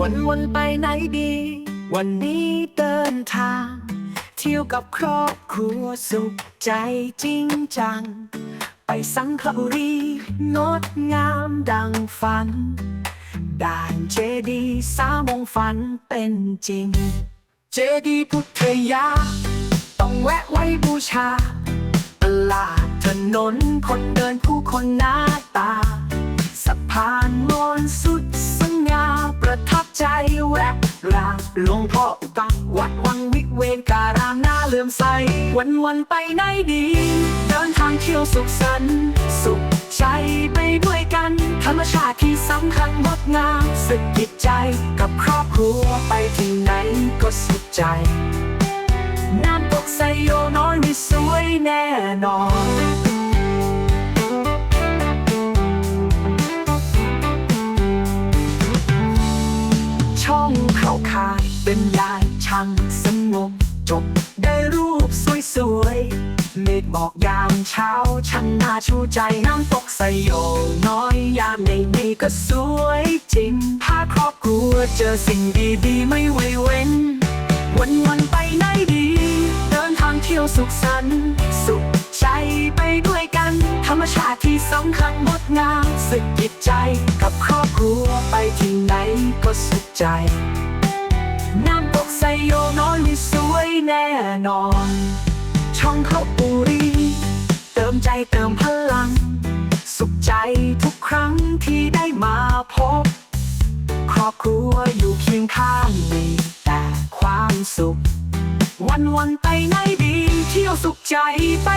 วันวันไปไหนดี วันนี้เดินทาง เที่ยวกับครอบครัวสุขใจจริงจัง ไปสังขบุรีงดงามดังฝัน ด่านเจดีย์สามองฝันเป็นจริง เจดีย์พุทธยา ต้องแวะไว้บูชา ตลาดถนนคนเดินผู้คนหนา แวะรางหลวงพ่ออุตะวัดวังวิเวณการามหน้าเลื่อมใส วันวันไปไหนดี เดินทางเที่ยวสุขสันต์สุขใจไปด้วยกัน ธรรมชาติที่สำคัญงดงามสึกจิตใจกับครอบครัวไปที่ไหนก็สุขใจ น้ำตกไซโยน้อยมีสวยแน่นอน เขาคายเป็นยายช่างสงบจบได้รูปสวยๆ เมฆหมอกยามเช้าช่างน่าชูใจน้ำตกไซโยน้อยยามในนี้ก็สวยจริงพาครอบครัวเจอสิ่งดีๆ ไม่ไว้เว้น วันวันไปไหนดี เดินทางเที่ยวสุขสันต์สุขใจไปด้วยกัน ธรรมชาติที่สำคัญงดงามสึกจิตใจกับครอบครัวไปที่ไหนก็สุขใจ แน่นอน ช่องเขาปุรีเติมใจเติมพลัง สุขใจทุกครั้งที่ได้มาพบ ครอบครัวอยู่เคียงข้างมีแต่ความสุข วันวันไปไหนดี เที่ยวสุขใจไป